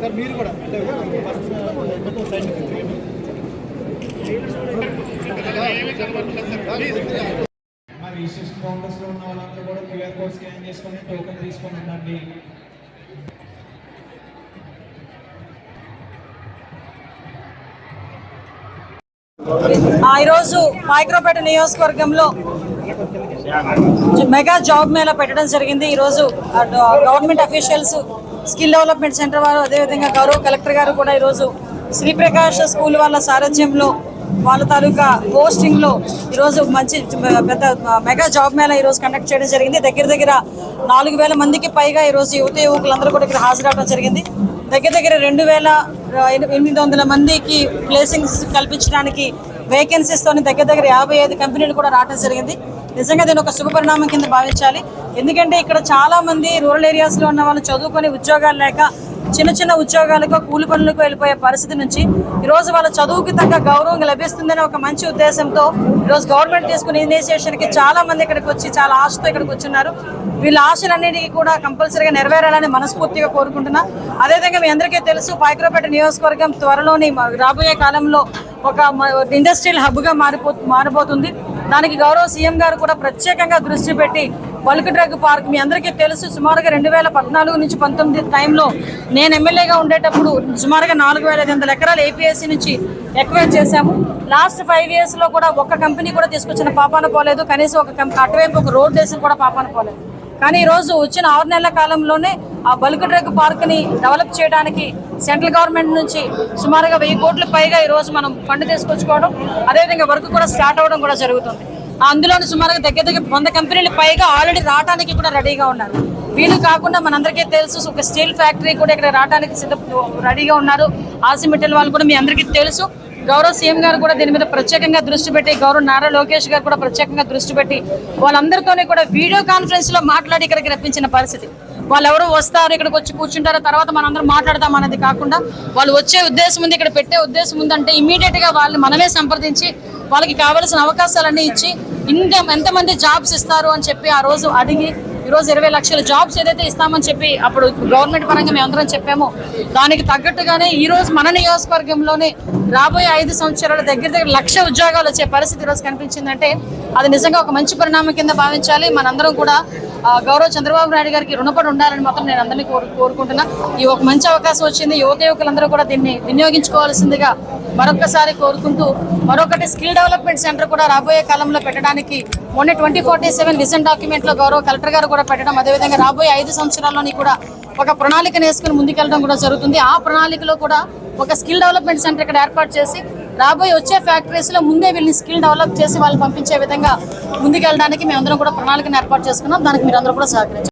Sir మీరు కూడా. అంటే మొత్తం సైడ్ మా రిజిస్ట్రేషన్ కౌంటర్స్లో ఉన్న వాళ్ళందరూ కూడా క్యూఆర్ కోడ్ స్కాన్ చేసుకొని టోకెన్ తీసుకొని ఉండండి. ఆ, ఈరోజు మైక్రోపేట నియోజకవర్గంలో మెగా జాబ్ మేళా పెట్టడం జరిగింది. ఈరోజు government officials skill development centre వారు అదేవిధంగా గౌరవ కలెక్టర్ గారు కూడా ఈరోజు శ్రీప్రకాష్ స్కూల్ వాళ్ళ సారథ్యంలో వాళ్ళ తాలూకా పోస్టింగ్లో ఈరోజు మంచి పెద్ద మెగా జాబ్ మేళా ఈరోజు కండక్ట్ చేయడం జరిగింది. దగ్గర దగ్గర నాలుగు వేల మందికి పైగా ఈరోజు యువత యువకులందరూ కూడా ఇక్కడ హాజరవడం జరిగింది. దగ్గర దగ్గర రెండు వేల ఎనిమిది వందల మందికి ప్లేసింగ్స్ కల్పించడానికి వేకెన్సీస్తోని దగ్గర దగ్గర యాభై ఐదు కంపెనీలు కూడా రావడం జరిగింది. నిజంగా దీని ఒక శుభపరిణామం కింద భావించాలి. ఎందుకంటే ఇక్కడ చాలా మంది రూరల్ ఏరియాస్లో ఉన్న వాళ్ళు చదువుకొని ఉద్యోగాలు లేక చిన్న చిన్న ఉద్యోగాలకు కూలి పనులకు వెళ్ళిపోయే పరిస్థితి నుంచి ఈరోజు వాళ్ళ చదువుకి తగ్గ గౌరవం లభిస్తుందనే ఒక మంచి ఉద్దేశంతో ఈరోజు గవర్నమెంట్ తీసుకున్న ఇనిషియేషన్కి చాలా మంది ఇక్కడికి వచ్చి చాలా ఆశతో ఇక్కడికి వచ్చిన్నారు. వీళ్ళ ఆశలన్నిటికీ కూడా కంపల్సరీగా నెరవేరాలని మనస్ఫూర్తిగా కోరుకుంటున్నా. అదేవిధంగా మీ అందరికీ తెలుసు పాయకరపేట నియోజకవర్గం త్వరలోని రాబోయే కాలంలో ఒక ఇండస్ట్రియల్ హబ్గా మారిపో మారిపోతుంది దానికి గౌరవ సీఎం గారు కూడా ప్రత్యేకంగా దృష్టి పెట్టి బల్క్ డ్రగ్ పార్క్ మీ అందరికీ తెలుసు. సుమారుగా రెండు వేల పద్నాలుగు నుంచి పంతొమ్మిది టైంలో నేను ఎమ్మెల్యేగా ఉండేటప్పుడు సుమారుగా నాలుగు వేల ఐదు వందల ఎకరాలు ఏపీఎస్సీ నుంచి ఎక్వైర్ చేశాము. లాస్ట్ ఫైవ్ ఇయర్స్లో కూడా ఒక్క కంపెనీ కూడా తీసుకొచ్చిన పాపాన పోలేదు. కనీసం ఒక అటువైపు ఒక రోడ్ వేసి కూడా పాపాన పోలేదు. కానీ ఈ రోజు వచ్చిన ఆరు నెలల కాలంలోనే ఆ బల్క్ డ్రగ్ పార్క్ని డెవలప్ చేయడానికి సెంట్రల్ గవర్నమెంట్ నుంచి సుమారుగా వెయ్యి కోట్లు పైగా ఈరోజు మనం ఫండ్ తీసుకొచ్చుకోవడం అదేవిధంగా వర్క్ కూడా స్టార్ట్ అవ్వడం కూడా జరుగుతుంది. అందులోని సుమారుగా దగ్గర దగ్గర వంద కంపెనీలు పైగా ఆల్రెడీ రావడానికి కూడా రెడీగా ఉన్నారు. వీళ్ళు కాకుండా మనందరికీ తెలుసు ఒక స్టీల్ ఫ్యాక్టరీ కూడా ఇక్కడ రావడానికి సిద్ధ రెడీగా ఉన్నారు. ఆసిమిట్టల్ వాళ్ళు కూడా మీ అందరికీ తెలుసు. గౌరవ సీఎం గారు కూడా దీని మీద ప్రత్యేకంగా దృష్టి పెట్టి గౌరవ నారా లోకేష్ గారు కూడా ప్రత్యేకంగా దృష్టి పెట్టి వాళ్ళందరితోనే కూడా వీడియో కాన్ఫరెన్స్లో మాట్లాడి ఇక్కడికి రప్పించిన పరిస్థితి. వాళ్ళు ఎవరు వస్తారు ఇక్కడికి వచ్చి కూర్చుంటారో తర్వాత మనందరం మాట్లాడదాం అనేది కాకుండా వాళ్ళు వచ్చే ఉద్దేశం ఉంది ఇక్కడ పెట్టే ఉద్దేశం ఉందంటే ఇమీడియట్గా వాళ్ళని మనమే సంప్రదించి వాళ్ళకి కావాల్సిన అవకాశాలన్నీ ఇచ్చి ఇంత ఎంతమంది జాబ్స్ ఇస్తారు అని చెప్పి ఆ రోజు అడిగి ఈరోజు ఇరవై లక్షల జాబ్స్ ఏదైతే ఇస్తామని చెప్పి అప్పుడు గవర్నమెంట్ పరంగా మేము అందరం చెప్పామో. దానికి తగ్గట్టుగానే ఈ రోజు మన నియోజకవర్గంలోనే రాబోయే ఐదు సంవత్సరాల దగ్గర దగ్గర లక్ష ఉద్యోగాలు వచ్చే పరిస్థితి ఈరోజు కనిపించిందంటే అది నిజంగా ఒక మంచి పరిణామం కింద భావించాలి. మనందరం కూడా గౌరవ చంద్రబాబు నాయుడు గారికి రుణపడి ఉండాలని మాత్రం నేను అందరినీ కోరు కోరుకుంటున్నా. ఈ ఒక మంచి అవకాశం వచ్చింది. యువత యువకులందరూ కూడా దీన్ని వినియోగించుకోవాల్సిందిగా మరొకసారి కోరుకుంటూ మరొకటి స్కిల్ డెవలప్మెంట్ సెంటర్ కూడా రాబోయే కాలంలో పెట్టడానికి మొన్న ట్వంటీ ఫార్టీ సెవెన్ విజన్ డాక్యుమెంట్లో గౌరవ కలెక్టర్ గారు కూడా పెట్టడం అదేవిధంగా రాబోయే ఐదు సంవత్సరాల్లోని కూడా ఒక ప్రణాళికను వేసుకుని ముందుకెళ్ళడం కూడా జరుగుతుంది. ఆ ప్రణాళికలో కూడా ఒక స్కిల్ డెవలప్మెంట్ సెంటర్ ఇక్కడ ఏర్పాటు చేసి రాబోయే వచ్చే ఫ్యాక్టరీస్లో ముందే వీళ్ళని స్కిల్ డెవలప్ చేసి వాళ్ళు పంపించే విధంగా ముందుకెళ్ళడానికి మేమందరం కూడా ప్రణాళికను ఏర్పాటు చేసుకున్నాం. దానికి మీరు అందరూ కూడా సహకరించారు